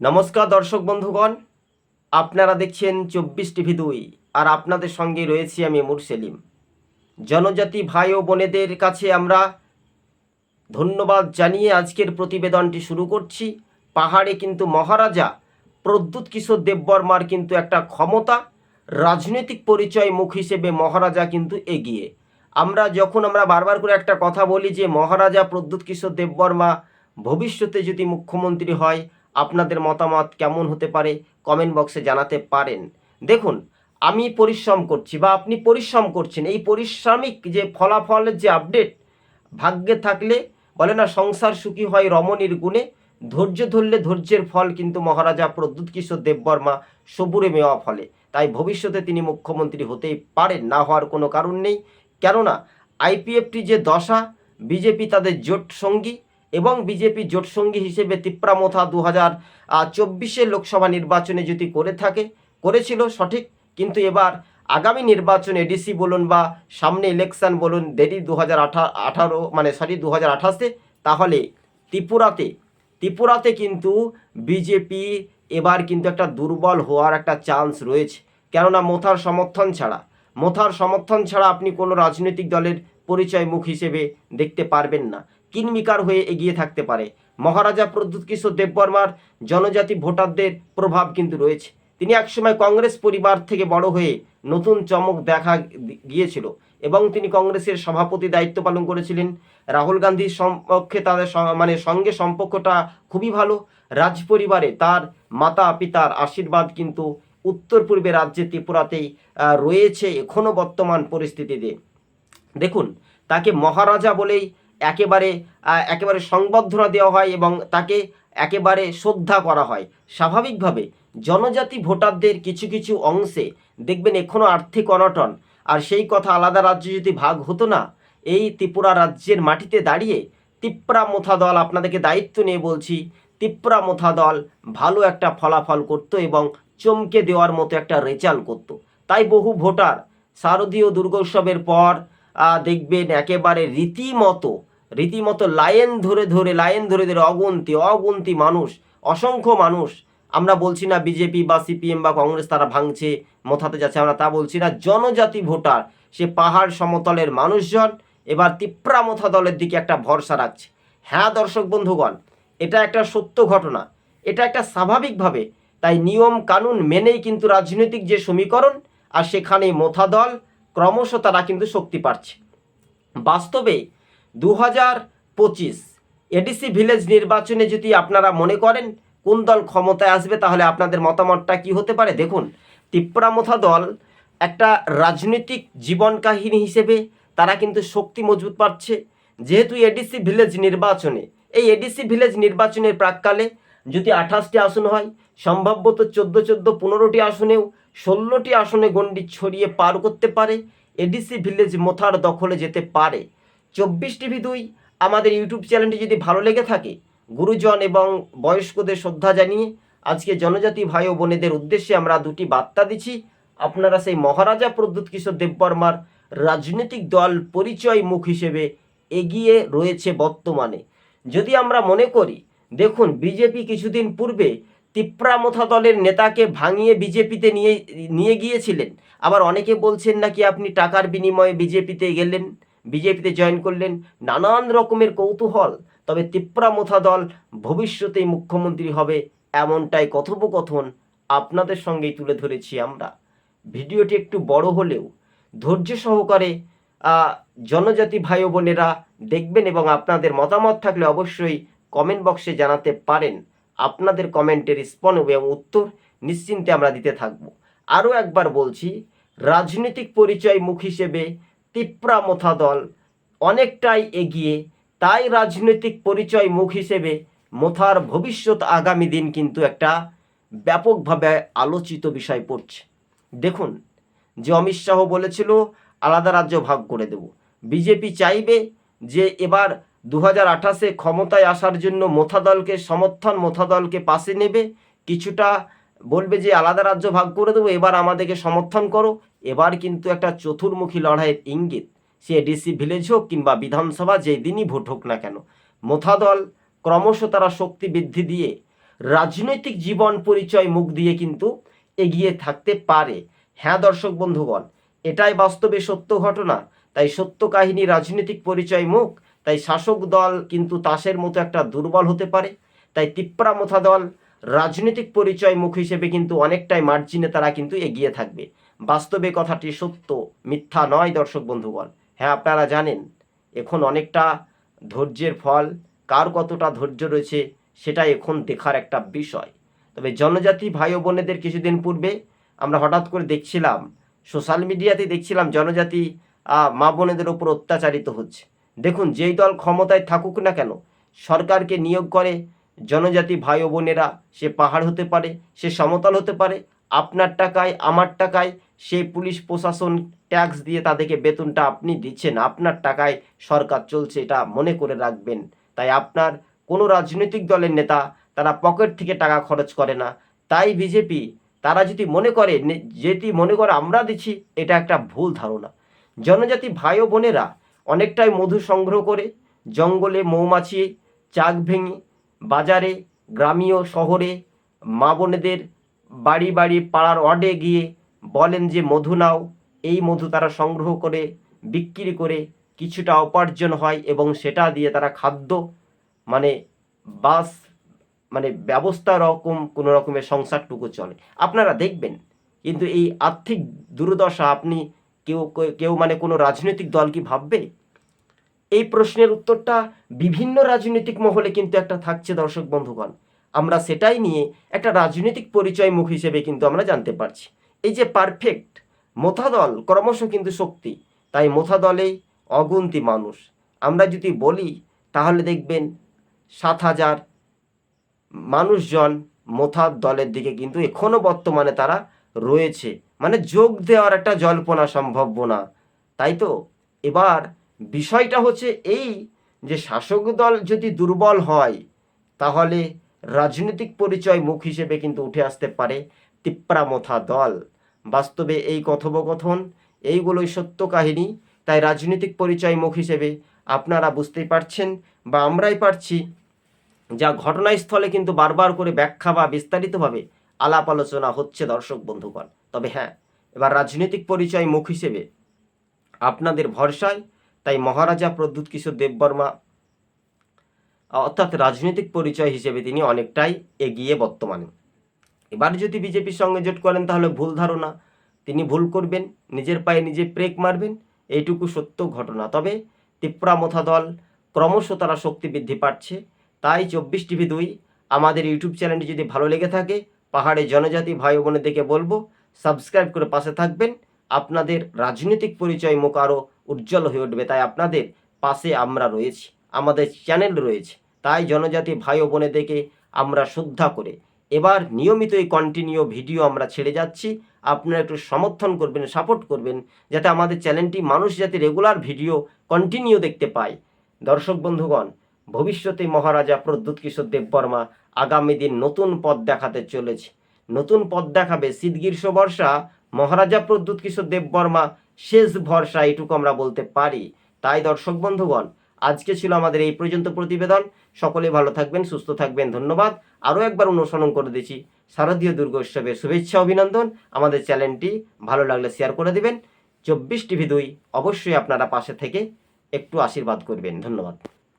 নমস্কার দর্শক বন্ধুগণ, আপনারা দেখছেন চব্বিশ টিভি দুই, আর আপনাদের সঙ্গে রয়েছি আমি মুর সেলিম। জনজাতি ভাই ও বোনেদের কাছে আমরা ধন্যবাদ জানিয়ে আজকের প্রতিবেদনটি শুরু করছি। পাহাড়ে কিন্তু মহারাজা প্রদ্যুৎ কিশোর দেববর্মার কিন্তু একটা ক্ষমতা, রাজনৈতিক পরিচয় মুখ হিসেবে মহারাজা কিন্তু এগিয়ে। আমরা যখন আমরা বারবার করে একটা কথা বলি যে মহারাজা প্রদ্যুৎ কিশোর দেববর্মা ভবিষ্যতে যদি মুখ্যমন্ত্রী হয় আপনাদের মতামত কেমন হতে পারে কমেন্ট বক্সে জানাতে পারেন। দেখুন, আমি পরিশ্রম করছি বা আপনি পরিশ্রম করছেন, এই পরিশ্রমিক যে ফলাফলের যে আপডেট, ভাগ্যে থাকলে বলে না, সংসার সুখী হয় রমণীর গুণে, ধৈর্য ধরলে ধৈর্যের ফল কিন্তু মহারাজা প্রদ্যুৎ কিশোর দেববর্মা সবুরে মেওয়া ফলে। তাই ভবিষ্যতে তিনি মুখ্যমন্ত্রী হতেই পারেন, না হওয়ার কোনো কারণ নেই। কেননা, আইপিএফটি যে দশা, বিজেপি তাদের জোট সঙ্গী এবং বিজেপি জোট সঙ্গী হিসেবে তিপ্রামথা দু হাজার চব্বিশের লোকসভা নির্বাচনে যদি করে থাকে, করেছিল সঠিক। কিন্তু এবার আগামী নির্বাচনে ডিসি বলুন বা সামনে ইলেকশন বলুন, দেরি দু হাজার আঠারো মানে সরি দু হাজার আঠাশে, তাহলে ত্রিপুরাতে ত্রিপুরাতে কিন্তু বিজেপি এবার কিন্তু একটা দুর্বল হওয়ার একটা চান্স রয়েছে। কেননা মোথার সমর্থন ছাড়া, মোথার সমর্থন ছাড়া আপনি কোনো রাজনৈতিক দলের পরিচয় মুখ হিসেবে দেখতে পারবেন না। কিনমিকার হয়ে এগিয়ে থাকতে পারে। মহারাজা প্রদ্যুৎ কিশোর দেববর্মার জনজাতি ভোটারদের প্রভাব কিন্তু রয়েছে। তিনি একসময় কংগ্রেস পরিবার থেকে বড় হয়ে নতুন চমক দেখা গিয়েছিল এবং তিনি কংগ্রেসের সভাপতি দায়িত্ব পালন করেছিলেন। রাহুল গান্ধীর সম্পক্ষে তাদের মানে সঙ্গে সম্পর্কটা খুবই ভালো। রাজ পরিবারে তার মাতা পিতার আশীর্বাদ কিন্তু উত্তর পূর্বে রাজ্যে ত্রিপুরাতেই রয়েছে এখনও বর্তমান পরিস্থিতিতে। দেখুন, তাকে মহারাজা বলেই একেবারে একেবারে সংবর্ধনা দেওয়া হয় এবং তাকে একেবারে শ্রদ্ধা করা হয়। স্বাভাবিকভাবে জনজাতি ভোটারদের কিছু কিছু অংশে দেখবেন এখনও আর্থিক অনটন। আর সেই কথা আলাদা রাজ্যে যদি ভাগ হতো না, এই ত্রিপুরা রাজ্যের মাটিতে দাঁড়িয়ে তিপ্রা মোথা দল আপনাদেরকে দায়িত্ব নিয়ে বলছি তিপ্রা মোথা দল ভালো একটা ফলাফল করত এবং চমকে দেওয়ার মতো একটা রেজাল্ট করত। তাই বহু ভোটার শারদীয় দুর্গোৎসবের পর দেখবেন একেবারে রীতিমতো রীতিমতো লাইন ধরে ধরে, লাইন ধরে ধরে অগুন্তি অগুন্তি মানুষ, অসংখ্য মানুষ। আমরা বলছি না বিজেপি বা সিপিএম বা কংগ্রেস তারা ভাঙছে, মোথাতে যাচ্ছে, আমরা তা বলছি না। জনজাতি ভোটার, সে পাহাড় সমতলের মানুষজন, এবার তিপ্রা মথা দলের দিকে একটা ভরসা রাখছে। হ্যাঁ দর্শক বন্ধুগণ, এটা একটা সত্য ঘটনা, এটা একটা স্বাভাবিকভাবে। তাই নিয়ম কানুন মেনেই কিন্তু রাজনৈতিক যে সমীকরণ, আর সেখানে মোথা দল, ক্রমশ তারা কিন্তু শক্তি পাচ্ছে। বাস্তবে দু হাজার পঁচিশ এডিসি ভিলেজ নির্বাচনে যদি আপনারা মনে করেন কোন দল ক্ষমতায় আসবে, তাহলে আপনাদের মতামতটা কি হতে পারে? দেখুন তিপ্রামথা দল একটা রাজনৈতিক জীবন কাহিনী হিসেবে তারা কিন্তু শক্তি মজবুত পাচ্ছে। যেহেতু এডিসি ভিলেজ নির্বাচনে, এই এডিসি ভিলেজ নির্বাচনের প্রাককালে যদি আঠাশটি আসন হয়, সম্ভাব্যত চোদ্দ চোদ্দ পনেরোটি আসনেও ষোলোটি আসনে গণ্ডি ছড়িয়ে পার করতে পারে। এডিসি ভিলেজ মোথার দখলে যেতে পারে। চব্বিশ টিভি দুই, আমাদের ইউটিউব চ্যানেলটি যদি ভালো লেগে থাকে, গুরুজন এবং বয়স্কদের শ্রদ্ধা জানিয়ে আজকে জনজাতি ভাই ও বোনেদের উদ্দেশ্যে আমরা দুটি বার্তা দিচ্ছি। আপনারা সেই মহারাজা প্রদ্যুৎ কিশোর দেববর্মার রাজনৈতিক দল পরিচয় মুখ হিসেবে এগিয়ে রয়েছে বর্তমানে। যদি আমরা মনে করি, দেখুন, বিজেপি কিছুদিন পূর্বে তিপ্রামথা দলের নেতাকে ভাঙিয়ে বিজেপিতে নিয়ে নিয়ে গিয়েছিলেন। আবার অনেকে বলছেন নাকি আপনি টাকার বিনিময়ে বিজেপিতে গেলেন। বিজেপিতে জয়েন করলেন নানান রকমের কৌতূহল, তবে তিপ্রা মোথা দল ভবিষ্যতেই মুখ্যমন্ত্রী হবে এমনটাই কথোপকথন আপনাদের সঙ্গেই তুলে ধরেছি আমরা। ভিডিওটি একটু বড় হলেও ধৈর্য সহকারে জনজাতি ভাই বোনেরা দেখবেন এবং আপনাদের মতামত থাকলে অবশ্যই কমেন্ট বক্সে জানাতে পারেন। আপনাদের কমেন্টের রেসপন্স এবং উত্তর নিশ্চিন্তে আমরা দিতে থাকব। আরও একবার বলছি, রাজনৈতিক পরিচয় মুখ হিসেবে তিপ্রা মোথা দল অনেকটাই এগিয়ে, তাই রাজনৈতিক পরিচয় মুখ হিসেবে মোথার ভবিষ্যৎ আগামী দিন কিন্তু একটা ব্যাপকভাবে আলোচিত বিষয় পড়ছে। দেখুন, যে অমিত শাহ বলেছিল, আলাদা রাজ্য ভাগ করে দেব। বিজেপি চাইবে যে এবার দু হাজার আঠাশে ক্ষমতায় আসার জন্য মোথা দলকে সমর্থন মোথা দলকে পাশে নেবে। কিছুটা বলবে যে, আলাদা রাজ্য ভাগ করে দেবো, এবার আমাদেরকে সমর্থন করো। এবার কিন্তু একটা চতুর্মুখী লড়াইয়ের ইঙ্গিত। সে ডিসি ভিলেজ হোক কিংবা বিধানসভা যেই দিনই ভোট হোক না কেন মোথা দল ক্রমশ তারা শক্তি বৃদ্ধি দিয়ে রাজনৈতিক জীবন পরিচয় মুখ দিয়ে কিন্তু এগিয়ে থাকতে পারে। হ্যাঁ দর্শক বন্ধুগণ, এটাই বাস্তবে সত্য ঘটনা। তাই সত্য কাহিনী, রাজনৈতিক পরিচয় মুখ, তাই শাসক দল কিন্তু তাসের মতো একটা দুর্বল হতে পারে। তাই তিপ্রা মোথা দল রাজনৈতিক পরিচয় মুখ হিসেবে কিন্তু অনেকটাই মার্জিনে তারা কিন্তু এগিয়ে থাকবে। বাস্তবে কথাটি সত্য, মিথ্যা নয়, দর্শক বন্ধুগণ। হ্যাঁ আপনারা জানেন, এখন অনেকটা ধৈর্যের ফল, কার কতটা ধৈর্য রয়েছে, সেটা এখন দেখার একটা বিষয়। তবে জনজাতি ভাই ও বোনেদের কিছুদিন পূর্বে আমরা হঠাৎ করে দেখছিলাম, সোশ্যাল মিডিয়াতে দেখছিলাম জনজাতি মা বোনেদের ওপর অত্যাচারিত হচ্ছে। দেখুন, যেই দল ক্ষমতায় থাকুক না কেন, সরকারকে নিয়োগ করে জনজাতি ভাই ও বোনেরা সে পাহাড় হতে পারে, সে সমতল হতে পারে আপনার টাকায়, আমার টাকায় সেই পুলিশ প্রশাসন ট্যাক্স দিয়ে তাদেরকে বেতনটা আপনি দিচ্ছেন, আপনার টাকায় সরকার চলছে এটা মনে করে রাখবেন। তাই আপনার কোনো রাজনৈতিক দলের নেতা তারা পকেট থেকে টাকা খরচ করে না। তাই বিজেপি তারা যদি মনে করে যেটি মনে করে আমরা দিচ্ছি, এটা একটা ভুল ধারণা। জনজাতি ভাই ও বোনেরা অনেকটাই মধু সংগ্রহ করে, জঙ্গলে মৌমাছি, চাক ভেঙে, বাজারে, গ্রামীয় শহরে মা বোনেদের বাড়ি বাড়ি পাড়ার ওয়ার্ডে গিয়ে বলেন যে, মধু নাও। এই মধু তারা সংগ্রহ করে, বিক্রি করে কিছুটা উপার্জন হয় এবং সেটা দিয়ে তারা খাদ্য মানে বাস মানে ব্যবস্থা রকম, কোনো রকমের সংসারটুকু চলে। আপনারা দেখবেন, কিন্তু এই আর্থিক দুর্দশা আপনি কেউ কেউ মানে কোনো রাজনৈতিক দল কি ভাববে? এই প্রশ্নের উত্তরটা বিভিন্ন রাজনৈতিক মহলে কিন্তু একটা থাকছে, দর্শক বন্ধুগণ। আমরা সেটাই নিয়ে একটা রাজনৈতিক পরিচয় মুখ হিসেবে কিন্তু আমরা জানতে পারছি। এই যে পারফেক্ট মোথা দল ক্রমশ কিন্তু শক্তি, তাই মোথা দলেই অগুন্তি মানুষ। আমরা যদি বলি, তাহলে দেখবেন সাত হাজার মানুষজন মোথার দলের দিকে কিন্তু এখনও বর্তমানে তারা রয়েছে। মানে যোগ দেওয়ার একটা জল্পনা সম্ভাব্য না। তাই তো? এবার বিষয়টা হচ্ছে এই যে শাসক দল যদি দুর্বল হয়, তাহলে রাজনৈতিক পরিচয় মুখ হিসেবে কিন্তু উঠে আসতে পারে তিপ্রা মোথা দল। বাস্তবে এই কথোপকথন, এইগুলোই সত্য কাহিনী, তাই রাজনৈতিক পরিচয় মুখ হিসেবে আপনারা বুঝতেই পারছেন বা আমরাই পারছি যা ঘটনাস্থলে কিন্তু বারবার করে ব্যাখ্যা বা বিস্তারিতভাবে আলাপ আলোচনা হচ্ছে দর্শক বন্ধুগণ। তবে হ্যাঁ এবার রাজনৈতিক পরিচয় মুখ হিসেবে আপনাদের ভরসায় তাই মহারাজা প্রদ্যুৎ কিশোর দেববর্মা অর্থাৎ রাজনৈতিক পরিচয় হিসেবে তিনি অনেকটাই এগিয়ে বর্তমানে। এবার যদি বিজেপির সঙ্গে জোট করেন, তাহলে ভুল ধারণা। তিনি ভুল করবেন, নিজের পায়ে নিজে ব্রেক মারবেন, এইটুকু সত্য ঘটনা। তবে তিপ্রা মোথা দল ক্রমশ তারা শক্তি বৃদ্ধি পাচ্ছে। তাই চব্বিশ টিভি দুই আমাদের ইউটিউব চ্যানেলটি যদি ভালো লেগে থাকে, পাহাড়ে জনজাতি ভাই বোনের দিকে বলব, সাবস্ক্রাইব করে পাশে থাকবেন। আপনাদের রাজনৈতিক পরিচয় মুখ আরও উজ্জ্বল হয়ে উঠবে, তাই আপনাদের পাশে আমরা রয়েছি, আমাদের চ্যানেল রয়েছে। তাই জনজাতি ভাই ও বোনেদেরকে আমরা শ্রদ্ধা করে এবার নিয়মিত এই কন্টিনিউ ভিডিও আমরা ছেড়ে যাচ্ছি। আপনারা একটু সমর্থন করবেন সাপোর্ট করবেন, যাতে আমাদের চ্যানেলটি মানুষ যাতে রেগুলার ভিডিও কন্টিনিউ দেখতে পায়। দর্শক বন্ধুগণ, ভবিষ্যতে মহারাজা প্রদ্যুৎ কিশোর দেববর্মা আগামী দিন নতুন পথ দেখাতে চলেছে। নতুন পথ দেখাবে শীত, গ্রীষ্ম, বর্ষা। মহারাজা প্রদ্যুৎ কিশোর দেববর্মা শেষ ভরসা এটুকু আমরা বলতে পারি। তাই দর্শক বন্ধুগণ আজকে ছিল আমাদের এই পর্যন্ত প্রতিবেদন। সকলে ভালো থাকবেন, সুস্থ থাকবেন, ধন্যবাদ। আরও একবার অনুসরণ করে দিচ্ছি। শারদীয় দুর্গোৎসবের শুভেচ্ছা, অভিনন্দন। আমাদের চ্যানেলটি ভালো লাগলে শেয়ার করে দিবেন। চব্বিশ টিভি দুই অবশ্যই আপনারা পাশে থেকে একটু আশীর্বাদ করবেন। ধন্যবাদ।